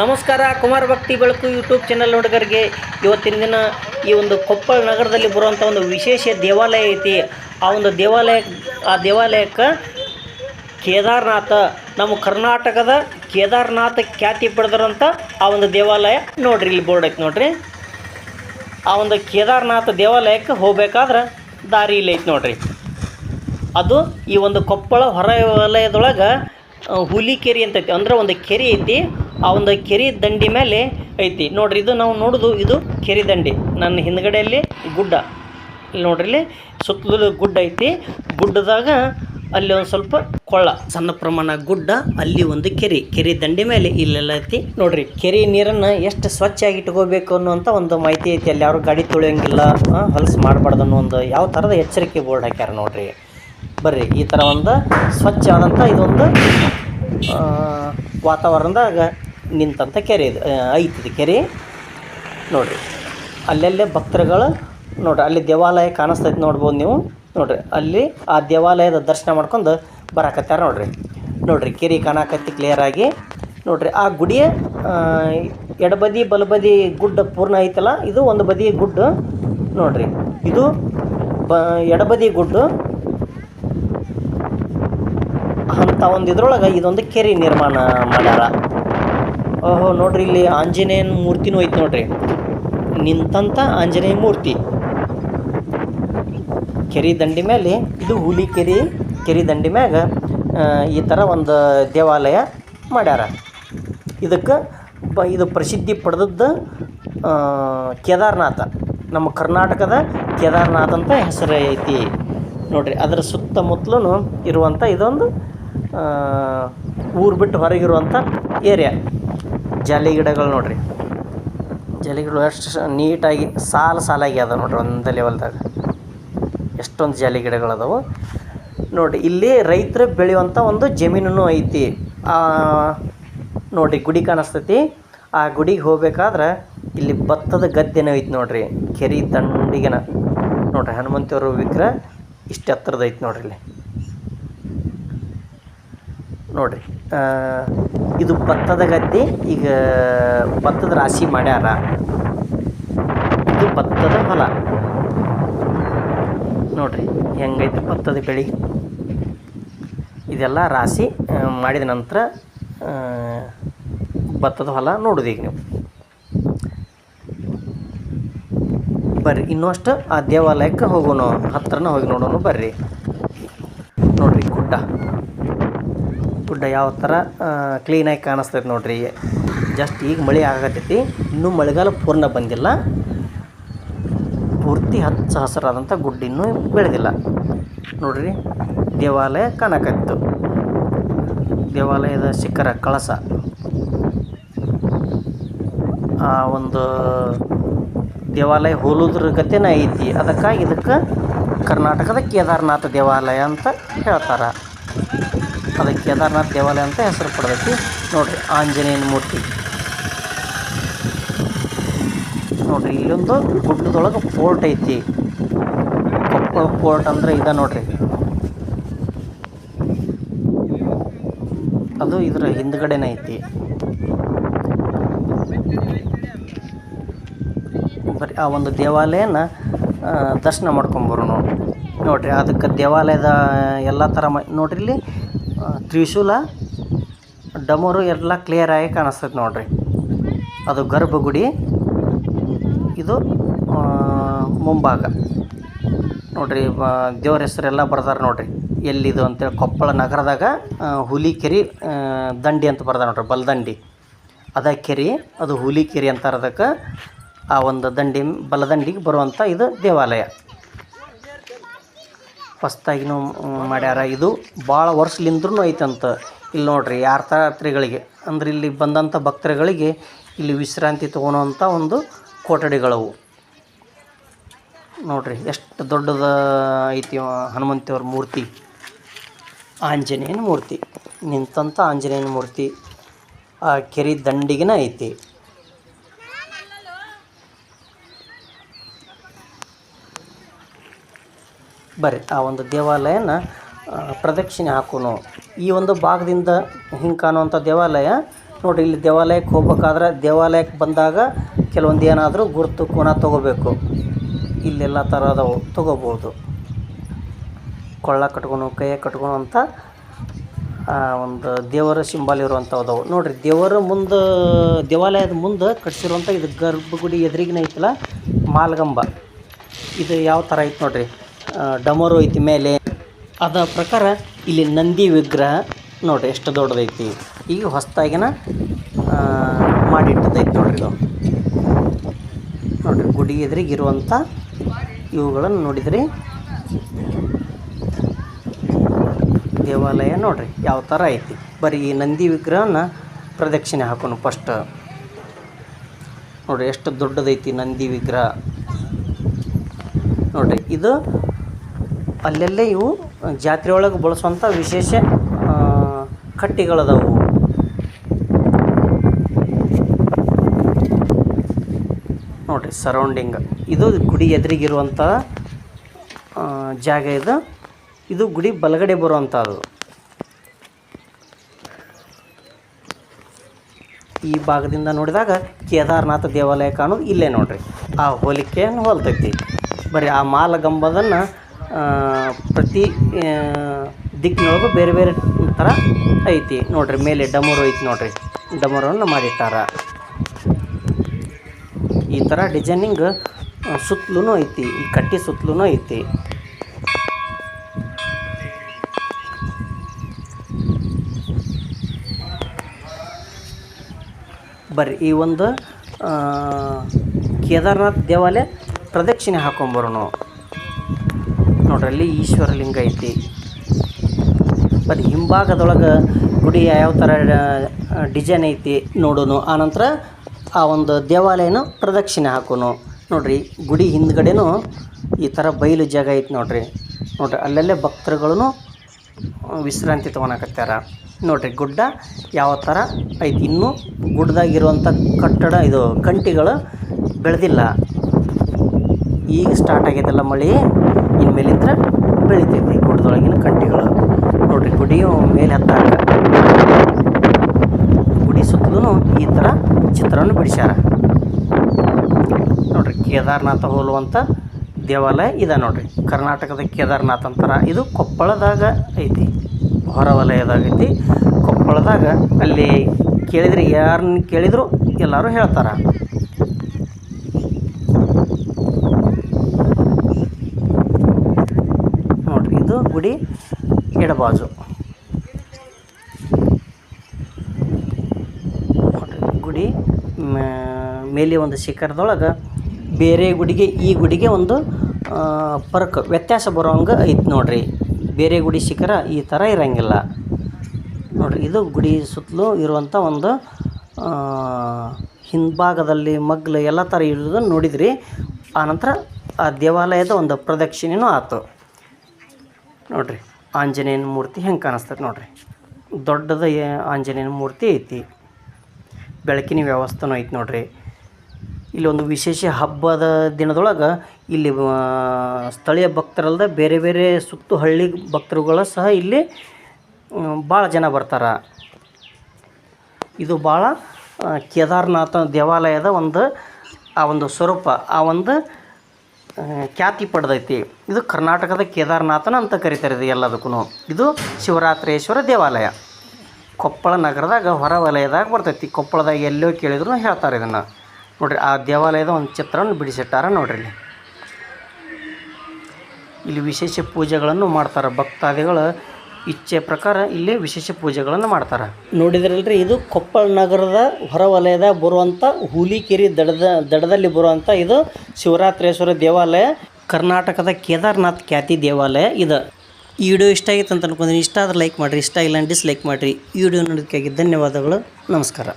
ನಮಸ್ಕಾರ, ಕುಮಾರ ಭಕ್ತಿ ಬೆಳಕು ಯೂಟ್ಯೂಬ್ ಚಾನಲ್ ನೋಡಿಗರಿಗೆ. ಇವತ್ತಿನ ದಿನ ಈ ಒಂದು ಕೊಪ್ಪಳ ನಗರದಲ್ಲಿ ಬರುವಂಥ ಒಂದು ವಿಶೇಷ ದೇವಾಲಯ ಐತಿ. ಆ ಒಂದು ದೇವಾಲಯ, ಆ ದೇವಾಲಯಕ್ಕೆ ಕೇದಾರನಾಥ, ನಮ್ಮ ಕರ್ನಾಟಕದ ಕೇದಾರನಾಥ ಖ್ಯಾತಿ ಪಡೆದಿರೋಂಥ ಆ ಒಂದು ದೇವಾಲಯ ನೋಡ್ರಿ, ಇಲ್ಲಿ ಬೋರ್ಡ್ ಐತಿ ನೋಡ್ರಿ. ಆ ಒಂದು ಕೇದಾರನಾಥ ದೇವಾಲಯಕ್ಕೆ ಹೋಗ್ಬೇಕಾದ್ರೆ ದಾರಿ ಇಲ್ಲಿ ಐತಿ ನೋಡ್ರಿ. ಅದು ಈ ಒಂದು ಕೊಪ್ಪಳ ಹೊರ ವಲಯದೊಳಗೆ ಹುಲಿ ಕೆರೆ ಅಂತೈತಿ. ಅಂದ್ರೆ ಒಂದು ಕೆರೆ ಐತಿ. ಆ ಒಂದು ಕೆರೆ ದಂಡಿ ಮೇಲೆ ಐತಿ. ನೋಡ್ರಿ, ಇದು ನಾವು ನೋಡೋದು ಇದು ಕೆರೆ ದಂಡಿ. ನನ್ನ ಹಿಂದ್ಗಡೆಯಲ್ಲಿ ಗುಡ್ಡ. ಇಲ್ಲಿ ನೋಡ್ರಿ ಇಲ್ಲಿ ಸುತ್ತಲೂ ಗುಡ್ಡ ಐತಿ. ಗುಡ್ಡದಾಗ ಅಲ್ಲಿ ಒಂದು ಸ್ವಲ್ಪ ಕೊಳ್ಳ. ಸಣ್ಣ ಪ್ರಮಾಣ ಗುಡ್ಡ, ಅಲ್ಲಿ ಒಂದು ಕೆರೆ. ಕೆರೆ ದಂಡಿ ಮೇಲೆ ಇಲ್ಲೆಲ್ಲ ಐತಿ. ನೋಡ್ರಿ, ಕೆರೆ ನೀರನ್ನು ಎಷ್ಟು ಸ್ವಚ್ಛಾಗಿ ಇಟ್ಕೋಬೇಕು ಅನ್ನುವಂಥ ಒಂದು ಮಾಹಿತಿ ಐತಿ. ಅಲ್ಲಿ ಯಾರು ಗಾಡಿ ತೊಳೆಯಂಗಿಲ್ಲ ಹೊಲಸು ಮಾಡಬಾರ್ದು ಅನ್ನೋ ಒಂದು ಯಾವ ಥರದ ಎಚ್ಚರಿಕೆ ಬೋರ್ಡ್ ಹಾಕ್ಯಾರ ನೋಡ್ರಿ. ಬರ್ರಿ, ಈ ಥರ ಒಂದು ಸ್ವಚ್ಛ ಆದಂಥ ಇದೊಂದು ವಾತಾವರಣದಾಗ ನಿಂತಂಥ ಕೆರೆ ಇದು ಐತಿದು ಐತಿ ಕೆರೆ. ನೋಡಿರಿ, ಅಲ್ಲೆಲ್ಲೇ ಭಕ್ತರುಗಳು, ನೋಡಿರಿ, ಅಲ್ಲಿ ದೇವಾಲಯ ಕಾಣಿಸ್ತೈತೆ ನೋಡ್ಬೋದು ನೀವು. ನೋಡಿರಿ, ಅಲ್ಲಿ ಆ ದೇವಾಲಯದ ದರ್ಶನ ಮಾಡ್ಕೊಂಡು ಬರಾಕತ್ತಾರ ನೋಡಿರಿ. ನೋಡ್ರಿ, ಕೆರೆ ಕಾಣಕತ್ತಿ ಕ್ಲಿಯರಾಗಿ ನೋಡಿರಿ, ಆ ಗುಡಿಯ ಎಡಬದಿ, ಬಲಬದಿ ಗುಡ್ಡ ಪೂರ್ಣ ಐತಲ್ಲ, ಇದು ಒಂದು ಬದಿ ಗುಡ್ಡ. ನೋಡಿರಿ, ಇದು ಬ, ಎಡಬದಿ ಗುಡ್ಡು. ಅಂಥ ಒಂದು ಇದ್ರೊಳಗೆ ಇದೊಂದು ಕೆರೆ ನಿರ್ಮಾಣ ಮಾಡ್ಯಾರ. ಓಹೋ, ನೋಡ್ರಿ ಇಲ್ಲಿ ಆಂಜನೇಯನ ಮೂರ್ತಿನೂ ಐತಿ ನೋಡ್ರಿ. ನಿಂತಂಥ ಆಂಜನೇಯ ಮೂರ್ತಿ. ಕೆರೆ ದಂಡಿ ಮೇಲೆ ಇದು ಹುಲಿ ಕೆರೆ ಕೆರೆ ದಂಡಿ ಮ್ಯಾಗ ಈ ಥರ ಒಂದು ದೇವಾಲಯ ಮಾಡ್ಯಾರ. ಇದಕ್ಕೆ ಬ, ಇದು ಪ್ರಸಿದ್ಧಿ ಪಡೆದದ್ದು ಕೇದಾರನಾಥ. ನಮ್ಮ ಕರ್ನಾಟಕದ ಕೇದಾರನಾಥ ಅಂತ ಹೆಸರು ಐತಿ ನೋಡ್ರಿ, ಅದರ ಸುತ್ತಮುತ್ತಲೂ ಇರುವಂಥ ಇದೊಂದು ಊರು ಬಿಟ್ಟು ಹೊರಗಿರುವಂಥ ಏರಿಯಾ ಜಾಲಿ ಗಿಡಗಳು ನೋಡಿರಿ. ಜಾಲಿ ಗಿಡಗಳು ಎಷ್ಟು ನೀಟಾಗಿ ಸಾಲು ಸಾಲಾಗಿ ಅದ ನೋಡ್ರಿ ಒಂದು ಲೆವೆಲ್ದಾಗ ಎಷ್ಟೊಂದು ಜಾಲಿ ಗಿಡಗಳದಾವು ನೋಡಿ ಇಲ್ಲಿ ರೈತರು ಬೆಳೆಯುವಂಥ ಒಂದು ಜಮೀನು ಐತಿ. ನೋಡಿರಿ, ಗುಡಿ ಕಾಣಿಸ್ತೈತಿ. ಆ ಗುಡಿಗೆ ಹೋಗ್ಬೇಕಾದ್ರೆ ಇಲ್ಲಿ ಭತ್ತದ ಗದ್ದೆನೂ ಐತಿ ನೋಡ್ರಿ. ಕೆರೆ ದಂಡಿಗೆನ. ನೋಡ್ರಿ ಹನುಮಂತಿಯವರು ವಿಗ್ರಹ ಇಷ್ಟು ಎತ್ತರದ ಐತಿ ನೋಡ್ರಿ ಇಲ್ಲಿ. ನೋಡ್ರಿ ಇದು ಭತ್ತದ ಗದ್ದೆ, ಈಗ ಭತ್ತದ ರಾಶಿ ಮಾಡ್ಯಾರ. ಇದು ಭತ್ತದ ಹೊಲ. ನೋಡ್ರಿ ಹೆಂಗೈತೆ ಭತ್ತದ ಬೆಳೆ? ಇದೆಲ್ಲ ರಾಶಿ ಮಾಡಿದ ನಂತರ ಭತ್ತದ ಹೊಲ ನೋಡೋದು ಈಗ ನೀವು. ಬರ್ರಿ ಇನ್ನೂ ಅಷ್ಟು ಆ ದೇವಾಲಯಕ್ಕೆ ಹೋಗೋಣ ಹತ್ತಿರನ ಹೋಗಿ ನೋಡೋಣ, ಬರ್ರಿ ನೋಡ್ರಿ ಗುಡ್ಡ ಗುಡ್ಡ ಯಾವ ಥರ ಕ್ಲೀನಾಗಿ ಕಾಣಿಸ್ತೈತೆ ನೋಡ್ರಿ. ಜಸ್ಟ್ ಈಗ ಮಳೆ ಆಗತ್ತೈತಿ ಇನ್ನೂ ಮಳೆಗಾಲ ಪೂರ್ಣ ಬಂದಿಲ್ಲ. ಪೂರ್ತಿ ಹಚ್ಚ ಹಸಿರಾದಂಥ ಗುಡ್ಡ ಇನ್ನೂ ಬೆಳೆದಿಲ್ಲ. ನೋಡ್ರಿ, ದೇವಾಲಯ ಕಾಣಕತ್ತು. ದೇವಾಲಯದ ಶಿಖರ ಕಳಸ. ಆ ಒಂದು ದೇವಾಲಯ ಹೋಲುದ್ರ ಗತಿನ ಐತಿ. ಅದಕ್ಕಾಗಿ ಇದಕ್ಕೆ ಕರ್ನಾಟಕದ ಕೇದಾರನಾಥ ದೇವಾಲಯ ಅಂತ ಹೇಳ್ತಾರೆ. ಅದಕ್ಕೆ ಕೇದಾರನಾಥ ದೇವಾಲಯ ಅಂತ ಹೆಸರು ಪಡೆದೈತಿ ನೋಡ್ರಿ, ಆಂಜನೇಯನ ಮೂರ್ತಿ. ನೋಡ್ರಿ, ಇಲ್ಲೊಂದು ಗುಡ್ಡದೊಳಗೆ ಫೋರ್ಟ್ ಐತಿ. ಕೊಪ್ಪಳ ಫೋರ್ಟ್ ಅಂದ್ರೆ ಇದ ನೋಡ್ರಿ. ಅದು ಇದರ ಹಿಂದ್ಗಡೆನೇ ಐತಿ. ಬರೀ ಆ ಒಂದು ದೇವಾಲಯನ ದರ್ಶನ ಮಾಡ್ಕೊಂಬರು ನೋಡ್ರಿ. ಅದಕ್ಕೆ ದೇವಾಲಯದ ಎಲ್ಲ ಥರ ಮ ನೋಡ್ರಿ ಇಲ್ಲಿ ತ್ರಿಶೂಲ, ಡಮರು ಎಲ್ಲ ಕ್ಲಿಯರಾಗಿ ಕಾಣಿಸ್ತೈತೆ ನೋಡಿರಿ. ಅದು ಗರ್ಭಗುಡಿ ಇದು ಮುಂಭಾಗ. ನೋಡಿರಿ ದೇವ್ರ ಹೆಸರೆಲ್ಲ ಬರ್ದಾರ ನೋಡಿರಿ. ಎಲ್ಲಿದು ಅಂತೇಳಿ ಕೊಪ್ಪಳ ನಗರದಾಗ ಹುಲಿಕೆರಿ ದಂಡಿ ಅಂತ ಬರ್ದಾರ ನೋಡ್ರಿ, ಬಲದಂಡಿ. ಅದ ಕೆರೆ, ಅದು ಹುಲಿಕೆರೆ ಅಂತಾರೆ ಅದಕ್ಕೆ ಆ ಒಂದು ದಂಡಿ, ಬಲದಂಡಿಗೆ ಬರುವಂಥ ಇದು ದೇವಾಲಯ. ಹೊಸ್ದಾಗಿನೂ ಮಾಡ್ಯಾರ. ಇದು ಭಾಳ ವರ್ಷಲಿಂದ್ರೂ ಐತಂತ. ಇಲ್ಲಿ ನೋಡ್ರಿ ಯಾತ್ರಾರ್ಥಿಗಳಿಗೆ ಅಂದ್ರೆ ಇಲ್ಲಿ ಬಂದಂಥ ಭಕ್ತರುಗಳಿಗೆ ಇಲ್ಲಿ ವಿಶ್ರಾಂತಿ ತೊಗೊಳೋವಂಥ ಒಂದು ಕೊಠಡಿಗಳವು. ನೋಡ್ರಿ, ಎಷ್ಟು ದೊಡ್ಡದ ಐತಿ ಹನುಮಂತಿಯವ್ರ ಮೂರ್ತಿ. ಆಂಜನೇಯನ ಮೂರ್ತಿ. ನಿಂತಂಥ ಆಂಜನೇಯನ ಮೂರ್ತಿ. ಆ ಕೆರೆ ದಂಡಿಗೆನ ಐತಿ. ಬರ್ರಿ ಆ ಒಂದು ದೇವಾಲಯನ ಪ್ರದಕ್ಷಿಣೆ ಹಾಕೋನು. ಈ ಒಂದು ಭಾಗದಿಂದ ಹಿಂಗೆ ಕಾಣುವಂಥ ದೇವಾಲಯ ನೋಡಿರಿ ಇಲ್ಲಿ ದೇವಾಲಯಕ್ಕೆ ಹೋಗ್ಬೇಕಾದ್ರೆ ದೇವಾಲಯಕ್ಕೆ ಬಂದಾಗ ಕೆಲವೊಂದು ಏನಾದರೂ ಗುರುತು ಕೋನ ತೊಗೋಬೇಕು. ಇಲ್ಲೆಲ್ಲ ಥರದವು ತೊಗೋಬೋದು. ಕೊಳ್ಳ ಕಟ್ಕೊಂಡು ಕೈಯ ಕಟ್ಕೊಂಡು ಅಂತ ಒಂದು ದೇವರ ಸಿಂಬಲ್ ಇರುವಂಥವು ನೋಡಿರಿ, ದೇವರ ಮುಂದೆ, ದೇವಾಲಯದ ಮುಂದೆ ಕಟ್ಸಿರುವಂಥ ಇದು ಗರ್ಭಗುಡಿ ಎದುರಿಗಿನ ಐತಲ್ಲ, ಮಾಲ್ಗಂಬ. ಇದು ಯಾವ ಥರ ಐತೆ ನೋಡ್ರಿ. ಡಮರು ಐತಿ ಮೇಲೆ. ಅದ ಪ್ರಕಾರ ಇಲ್ಲಿ ನಂದಿ ವಿಗ್ರಹ ನೋಡಿರಿ ಎಷ್ಟು ದೊಡ್ಡದೈತಿ. ಈಗ ಹೊಸ್ದಾಗಿನ ಮಾಡಿಟ್ಟದೈತಿ ನೋಡ್ರಿ ಇದು. ನೋಡಿರಿ ಗುಡಿ ಎದುರಿಗೆ ಇರುವಂಥ ಇವುಗಳನ್ನು ನೋಡಿದ್ರಿ. ದೇವಾಲಯ ನೋಡಿರಿ ಯಾವ ಥರ ಐತಿ. ಬರೀ ಈ ನಂದಿ ವಿಗ್ರಹನ ಪ್ರದಕ್ಷಿಣೆ ಹಾಕೋಣ ಫಸ್ಟ್ ನೋಡಿರಿ ಎಷ್ಟು ದೊಡ್ಡದೈತಿ ನಂದಿ ವಿಗ್ರಹ. ನೋಡಿರಿ ಇದು ಅಲ್ಲೆಲ್ಲೇ ಇವು ಜಾತ್ರೆ ಒಳಗೆ ಬಳಸುವಂಥ ವಿಶೇಷ ಕಟ್ಟಿಗಳದಾವು. ನೋಡ್ರಿ ಸರೌಂಡಿಂಗ್ ಇದು ಗುಡಿ ಎದುರಿಗಿರುವಂಥ ಜಾಗ ಇದು. ಇದು ಗುಡಿ ಬಲಗಡೆ ಬರುವಂಥದ್ದು. ಈ ಭಾಗದಿಂದ ನೋಡಿದಾಗ ಕೇದಾರನಾಥ ದೇವಾಲಯ ಕಾಣೋದು ಇಲ್ಲೇ ನೋಡ್ರಿ. ಆ ಹೋಲಿಕೆಯನ್ನು ಹೋಲ್ತೈತಿ. ಬರೀ ಆ ಮಾಲಗಂಬದನ್ನು ಪ್ರತಿ ದಿಕ್ಕಿನೊಳಗು ಬೇರೆ ಬೇರೆ ಥರ ಐತಿ. ನೋಡ್ರಿ, ಮೇಲೆ ಡಮರು ಐತಿ ನೋಡ್ರಿ. ಡಮರನ್ನು ಮಾಡಿಟ್ಟಾರ. ಈ ಥರ ಡಿಸೈನಿಂಗ್ ಸುತ್ತಲೂ ಐತಿ. ಈ ಕಟ್ಟಿ ಸುತ್ತಲೂ ಐತಿ. ಬರ್ರಿ, ಈ ಒಂದು ಕೇದಾರನಾಥ್ ದೇವಾಲಯ ಪ್ರದಕ್ಷಿಣೆ ಹಾಕೊಂಬರೋಣ ನೋಡ್ರಿ ಅಲ್ಲಿ ಈಶ್ವರ ಲಿಂಗ ಐತಿ. ಬರೀ ಹಿಂಭಾಗದೊಳಗೆ ಗುಡಿ ಯಾವ ಥರ ಡಿಸೈನ್ ಐತಿ ನೋಡೋನು. ಆನಂತರ ಆ ಒಂದು ದೇವಾಲಯನ ಪ್ರದಕ್ಷಿಣೆ ಹಾಕೋನು. ನೋಡ್ರಿ, ಗುಡಿ ಹಿಂದ್ಗಡೆನೂ ಈ ಥರ ಬಯಲು ಜಾಗ ಐತಿ ನೋಡ್ರಿ. ನೋಡ್ರಿ, ಅಲ್ಲಲ್ಲೇ ಭಕ್ತರುಗಳು ವಿಶ್ರಾಂತಿ ತೊಗೊಳಕತ್ತಾರ ನೋಡ್ರಿ, ಗುಡ್ಡ ಯಾವ ಥರ ಐತಿ. ಇನ್ನೂ ಗುಡ್ಡದಾಗಿರುವಂಥ ಕಟ್ಟಡ, ಇದು ಕಂಟಿಗಳು ಬೆಳೆದಿಲ್ಲ. ಈಗ ಸ್ಟಾರ್ಟ್ ಆಗಿದೆಲ್ಲ ಮಳೆ. ಇನ್ಮೇಲಿಂದ ಬೆಳಿತೈತಿ, ಗುಡ್ಡದೊಳಗಿನ ಕಂಟಿಗಳು. ನೋಡ್ರಿ ಗುಡಿಯು ಮೇಲೆ ಹತ್ತಾಕ ಗುಡಿ ಸುತ್ತಲೂ ಈ ಥರ ಚಿತ್ರವನ್ನು ಬಿಡಿಸ್ಯಾರ. ನೋಡ್ರಿ, ಕೇದಾರನಾಥ ಹೋಲುವಂಥ ದೇವಾಲಯ ಇದೆ ನೋಡ್ರಿ. ಕರ್ನಾಟಕದ ಕೇದಾರನಾಥ ಅಂತಾರ. ಇದು ಕೊಪ್ಪಳದಾಗ ಐತಿ, ಹೊರವಲಯದಾಗ ಐತಿ. ಕೊಪ್ಪಳದಾಗ ಅಲ್ಲಿ ಕೇಳಿದ್ರೆ ಯಾರನ್ನ ಕೇಳಿದರೂ ಎಲ್ಲರೂ ಹೇಳ್ತಾರ. ಗುಡಿ, ಎಡಬಾಜು. ಗುಡಿ ಮೇಲೆ ಒಂದು ಶಿಖರದೊಳಗೆ ಬೇರೆ ಗುಡಿಗೆ, ಈ ಗುಡಿಗೆ ಒಂದು ಪರ್ಕ್, ವ್ಯತ್ಯಾಸ ಬರೋಂಗೆ ಐತೆ ನೋಡ್ರಿ. ಬೇರೆ ಗುಡಿ ಶಿಖರ ಈ ಥರ ಇರಂಗಿಲ್ಲ. ನೋಡ್ರಿ, ಇದು ಗುಡಿ ಸುತ್ತಲೂ ಇರುವಂಥ ಒಂದು ಹಿಂಭಾಗದಲ್ಲಿ ಮಗ್ಲು ಎಲ್ಲ ಥರ ಇರೋದನ್ನು ನೋಡಿದ್ರಿ. ಆನಂತರ ಆ ದೇವಾಲಯದ ಒಂದು ಪ್ರದಕ್ಷಿಣೆನೂ ಆಯ್ತು ನೋಡ್ರಿ. ಆಂಜನೇಯನ ಮೂರ್ತಿ ಹೆಂಗೆ ಕಾಣಿಸ್ತದೆ ನೋಡಿರಿ. ದೊಡ್ಡದ ಆಂಜನೇಯನ ಮೂರ್ತಿ ಐತಿ. ಬೆಳಕಿನ ವ್ಯವಸ್ಥೆನೂ ಐತಿ ನೋಡಿರಿ. ಇಲ್ಲಿ ಒಂದು ವಿಶೇಷ ಹಬ್ಬದ ದಿನದೊಳಗೆ ಇಲ್ಲಿ ಸ್ಥಳೀಯ ಭಕ್ತರಲ್ಲದೆ ಬೇರೆ ಬೇರೆ ಸುತ್ತು ಹಳ್ಳಿ ಭಕ್ತರುಗಳು ಸಹ ಇಲ್ಲಿ ಭಾಳ ಜನ ಬರ್ತಾರೆ. ಇದು ಭಾಳ ಕೇದಾರನಾಥ ದೇವಾಲಯದ ಒಂದು, ಆ ಒಂದು ಸ್ವರೂಪ. ಆ ಒಂದು ಖ್ಯಾತಿ ಪಡೆದೈತಿ. ಇದು ಕರ್ನಾಟಕದ ಕೇದಾರನಾಥನ ಅಂತ ಕರಿತಾರೆ ಇದು ಎಲ್ಲದಕ್ಕೂ ಇದು ಶಿವರಾತ್ರೇಶ್ವರ ದೇವಾಲಯ. ಕೊಪ್ಪಳ ನಗರದಾಗ, ಹೊರ ವಲಯದಾಗ ಬರ್ತೈತಿ. ಕೊಪ್ಪಳದಾಗ ಎಲ್ಲೋ ಕೇಳಿದ್ರು ಹೇಳ್ತಾರೆ ಇದನ್ನು. ನೋಡ್ರಿ, ಆ ದೇವಾಲಯದ ಒಂದು ಚಿತ್ರವನ್ನು ಬಿಡಿಸಿಟ್ಟಾರ ನೋಡ್ರಿ ಇಲ್ಲಿ. ಇಲ್ಲಿ ವಿಶೇಷ ಪೂಜೆಗಳನ್ನು ಮಾಡ್ತಾರೆ. ಭಕ್ತಾದಿಗಳು ಇಚ್ಛೆ ಪ್ರಕಾರ ಇಲ್ಲಿ ವಿಶೇಷ ಪೂಜೆಗಳನ್ನು ಮಾಡ್ತಾರೆ. ನೋಡಿದ್ರಲ್ರಿ, ಇದು ಕೊಪ್ಪಳ ನಗರದ ಹೊರವಲಯದ ಬರುವಂಥ ಹುಲಿಕೆರೆ ದಡದ, ದಡದಲ್ಲಿ ಬರುವಂಥ ಇದು ಶಿವರಾತ್ರೇಶ್ವರ ದೇವಾಲಯ, ಕರ್ನಾಟಕದ ಕೇದಾರ್ನಾಥ್ ಖ್ಯಾತಿ ದೇವಾಲಯ ಇದು. ಈ ವಿಡಿಯೋ ಇಷ್ಟ ಆಗಿತ್ತು ಅಂತ ಅನ್ಕೊಂಡ್ರೆ ಇಷ್ಟ ಆದರೆ ಲೈಕ್ ಮಾಡಿರಿ, ಇಷ್ಟ ಇಲ್ಲ ಡಿಸ್ಲೈಕ್ ಮಾಡಿರಿ. ಈ ವಿಡಿಯೋ ನೋಡೋದಕ್ಕಾಗಿ ಧನ್ಯವಾದಗಳು, ನಮಸ್ಕಾರ.